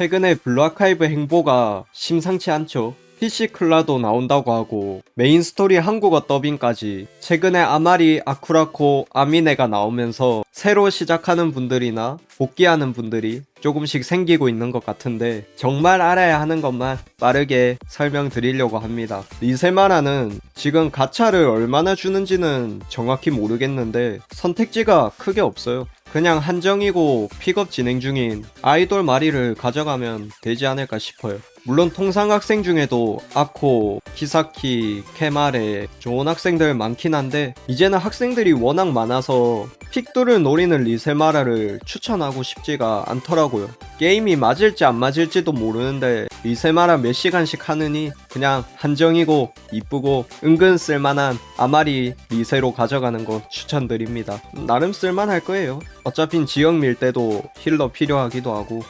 최근에 블루아카이브 행보가 심상치 않죠. PC 클라도 나온다고 하고 메인 스토리 한국어 더빙까지 최근에 아마리 아쿠라코 아미네가 나오면서 새로 시작하는 분들이나 복귀하는 분들이 조금씩 생기고 있는 것 같은데 정말 알아야 하는 것만 빠르게 설명드리려고 합니다. 리세마라는 지금 가차를 얼마나 주는지는 정확히 모르겠는데 선택지가 크게 없어요. 그냥 한정이고 픽업 진행 중인 아이돌 마리를 가져가면 되지 않을까 싶어요. 물론 통상 학생 중에도 아코, 키사키, 케마레 좋은 학생들 많긴 한데 이제는 학생들이 워낙 많아서 픽두를 노리는 리세마라를 추천하고 싶지가 않더라고요. 게임이 맞을지 안 맞을지도 모르는데 리세마라 몇 시간씩 하느니 그냥 한정이고 이쁘고 은근 쓸만한 아마리 리세로 가져가는 거 추천드립니다. 나름 쓸만할 거예요. 어차피 지역 밀 때도 힐러 필요하기도 하고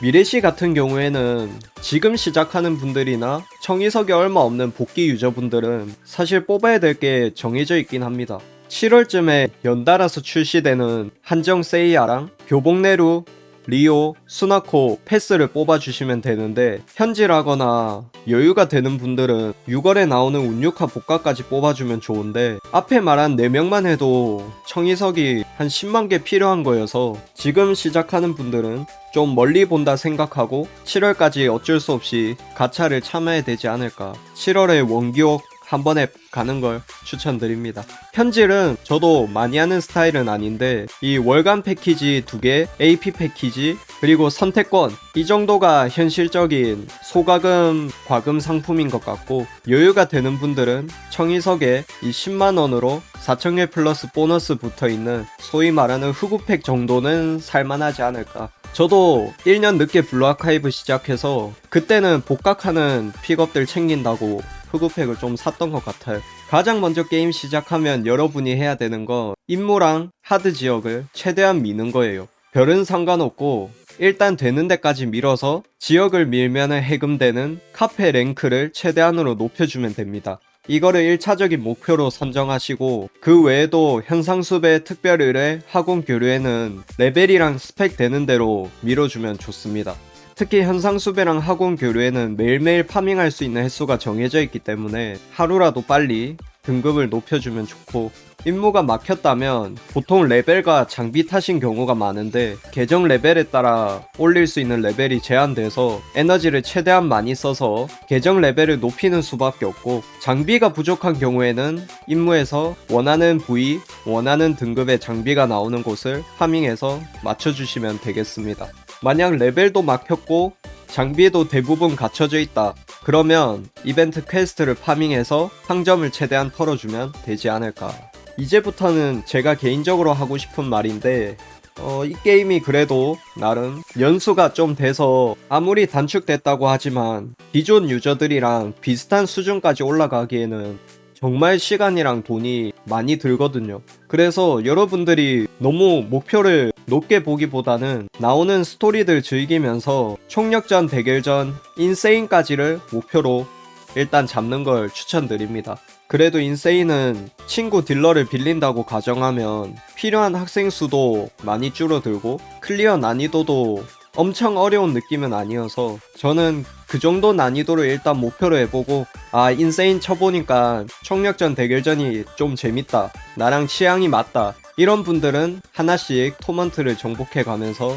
미래시 같은 경우에는 지금 시작하는 분들이나 청이석이 얼마 없는 복귀 유저분들은 사실 뽑아야 될 게 정해져 있긴 합니다. 7월쯤에 연달아서 출시되는 한정 세이야랑 교복네루, 리오, 수나코, 패스를 뽑아주시면 되는데 현질하거나 여유가 되는 분들은 6월에 나오는 운유카 복가까지 뽑아주면 좋은데 앞에 말한 4명만 해도 청이석이 한 10만 개 필요한 거여서 지금 시작하는 분들은 좀 멀리 본다 생각하고 7월까지 어쩔 수 없이 가차를 참아야 되지 않을까. 7월에 원기옥 한 번에 가는 걸 추천드립니다. 현질은 저도 많이 하는 스타일은 아닌데 이 월간 패키지 두 개, AP 패키지, 그리고 선택권 이 정도가 현실적인 소가금 과금 상품인 것 같고 여유가 되는 분들은 청이석에 이 10만 원으로 4,000개 플러스 보너스 붙어 있는 소위 말하는 흑우팩 정도는 살만하지 않을까. 저도 1년 늦게 블루 아카이브 시작해서 그때는 복각하는 픽업들 챙긴다고 흑우팩을 좀 샀던 것 같아요. 가장 먼저 게임 시작하면 여러분이 해야 되는 건 임무랑 하드 지역을 최대한 미는 거예요. 별은 상관없고 일단 되는 데까지 밀어서 지역을 밀면은 해금되는 카페 랭크를 최대한으로 높여주면 됩니다. 이거를 1차적인 목표로 선정하시고 그 외에도 현상수배 특별 의뢰 학원 교류에는 레벨이랑 스펙 되는 대로 밀어주면 좋습니다. 특히 현상수배랑 학원 교류에는 매일매일 파밍할 수 있는 횟수가 정해져 있기 때문에 하루라도 빨리 등급을 높여주면 좋고 임무가 막혔다면 보통 레벨과 장비 탓인 경우가 많은데 계정 레벨에 따라 올릴 수 있는 레벨이 제한돼서 에너지를 최대한 많이 써서 계정 레벨을 높이는 수밖에 없고 장비가 부족한 경우에는 임무에서 원하는 부위, 원하는 등급의 장비가 나오는 곳을 파밍해서 맞춰주시면 되겠습니다. 만약 레벨도 막혔고 장비도 대부분 갖춰져 있다. 그러면 이벤트 퀘스트를 파밍해서 상점을 최대한 털어주면 되지 않을까. 이제부터는 제가 개인적으로 하고 싶은 말인데, 어, 이 게임이 그래도 나름 연수가 좀 돼서 아무리 단축됐다고 하지만 기존 유저들이랑 비슷한 수준까지 올라가기에는 정말 시간이랑 돈이 많이 들거든요. 그래서 여러분들이 너무 목표를 높게 보기보다는 나오는 스토리들 즐기면서 총력전, 대결전, 인세인까지를 목표로 일단 잡는 걸 추천드립니다. 그래도 인세인은 친구 딜러를 빌린다고 가정하면 필요한 학생 수도 많이 줄어들고 클리어 난이도도 엄청 어려운 느낌은 아니어서 저는 그 정도 난이도를 일단 목표로 해보고 아 인세인 쳐보니까 총력전 대결전이 좀 재밌다 나랑 취향이 맞다 이런 분들은 하나씩 토먼트를 정복해 가면서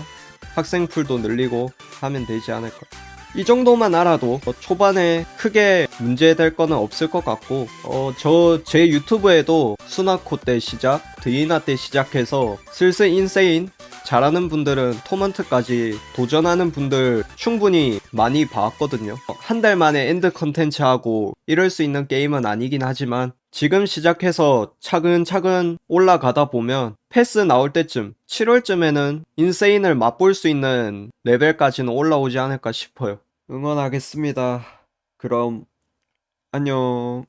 학생풀도 늘리고 하면 되지 않을까 이 정도만 알아도 뭐 초반에 크게 문제될 거는 없을 것 같고 어 저 제 유튜브에도 수나코 때 시작 드이나 때 시작해서 슬슬 인세인 잘하는 분들은 토먼트까지 도전하는 분들 충분히 많이 봐왔거든요. 한 달 만에 엔드 컨텐츠 하고 이럴 수 있는 게임은 아니긴 하지만 지금 시작해서 차근차근 올라가다 보면 패스 나올 때쯤 7월쯤에는 인세인을 맛볼 수 있는 레벨까지는 올라오지 않을까 싶어요. 응원하겠습니다. 그럼 안녕.